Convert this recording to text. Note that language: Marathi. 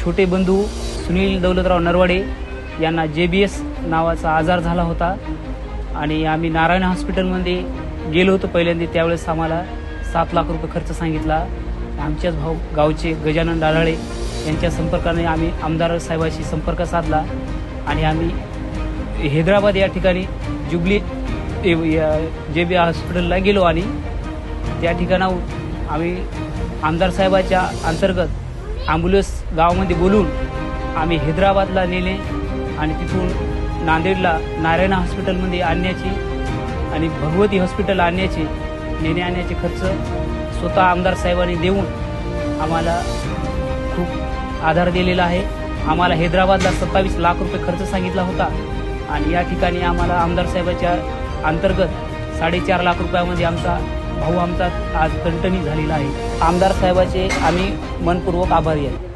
छोटे बंधू सुनील दौलतराव नरवाडे यांना जे बी एस नावाचा आजार झाला होता. आणि आम्ही नारायण हॉस्पिटलमध्ये गेलो होतो पहिल्यांदा. त्यावेळेस आम्हाला सात लाख रुपये खर्च सांगितला. आमच्याच भाऊ गावचे गजानन डाढाळे यांच्या संपर्काने आम्ही आमदार साहेबाशी संपर्क साधला. आणि आम्ही हैदराबाद या ठिकाणी जुबली जे बी हॉस्पिटलला गेलो. आणि त्या ठिकाणाहून आम्ही आमदार साहेबाच्या अंतर्गत ॲम्ब्युलन्स गावामध्ये बोलून आम्ही हैदराबादला नेले आणि तिथून नांदेडला नारायणा हॉस्पिटलमध्ये आणण्याची आणि भगवती हॉस्पिटल आणण्याची नेणे आणण्याचे खर्च स्वतः आमदार साहेबांनी देऊन आम्हाला खूप आधार दिलेला आहे. आम्हाला हैदराबादला सत्तावीस लाख रुपये खर्च सांगितला होता आणि या ठिकाणी आम्हाला आमदार साहेबाच्या अंतर्गत साडेचार लाख रुपयामध्ये आमचा भाऊ आमचा आज कंटनी झालेला आहे. आमदार साहेबाचे आम्ही मनपूर्वक आभारी आहे.